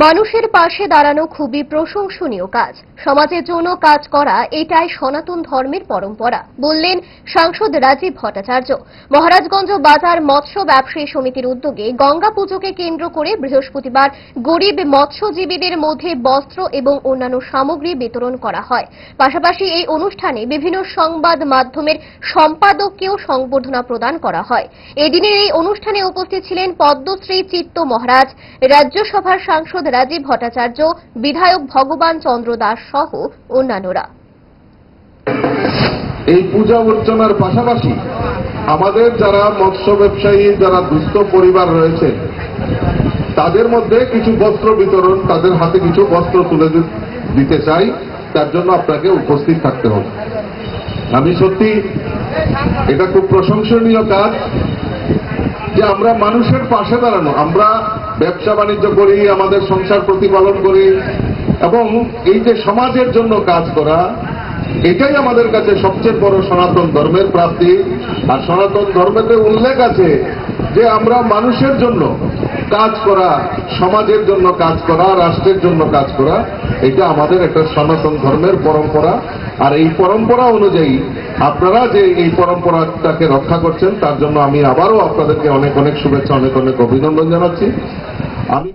মানুষের পাশে দাঁড়ানো খুবই প্রশংসনীয় কাজ। সমাজের জন্য কাজ করা এটাই সনাতন ধর্মের পরম্পরা, বললেন সাংসদ রাজীব ভট্টাচার্য। মহারাজগঞ্জ বাজার মৎস্য ব্যবসায়ী সমিতির উদ্যোগে গঙ্গা পুজোকে কেন্দ্র করে বৃহস্পতিবার গরিব মৎস্যজীবীদের মধ্যে বস্ত্র এবং অন্যান্য সামগ্রী বিতরণ করা হয়। পাশাপাশি এই অনুষ্ঠানে বিভিন্ন সংবাদ মাধ্যমের সম্পাদককেও সংবর্ধনা প্রদান করা হয়। এদিনের এই অনুষ্ঠানে উপস্থিত ছিলেন পদ্মশ্রী চিত্ত মহারাজ, রাজ্যসভার সাংসদ রাজীব ভট্টাচার্য, বিধায়ক ভগবান চন্দ্র দাস সহ অন্যান্যরা। এই পূজা অর্চনার পাশাপাশি আমাদের যারা মৎস্য ব্যবসায়ী, যারা দুস্থ পরিবার রয়েছে, তাদের মধ্যে কিছু বস্ত্র বিতরণ, তাদের হাতে কিছু বস্ত্র তুলে দিতে চাই, তার জন্য আপনাকে উপস্থিত থাকতে হবে। আমি সত্যি, এটা খুব প্রশংসনীয় কাজ। যে আমরা মানুষের পাশে দাঁড়ানো, আমরা ব্যবসা বাণিজ্য করি, আমাদের সংসার প্রতিপালন করি, এবং এই যে সমাজের জন্য কাজ করা, এটাই আমাদের কাছে সবচেয়ে বড় সনাতন ধর্মের প্রাপ্তি। আর সনাতন ধর্মেতে উল্লেখ আছে যে আমরা মানুষের জন্য কাজ করা, সমাজের জন্য কাজ করা, রাষ্ট্রের জন্য কাজ করা, এটা আমাদের একটা সনাতন ধর্মের পরম্পরা। আর এই পরম্পরা অনুযায়ী আপনারা যে এই পরম্পরাটাকে রক্ষা করছেন, তার জন্য আমি আবারও আপনাদেরকে অনেক অনেক শুভেচ্ছা, অনেক অনেক অভিনন্দন জানাচ্ছি। আমি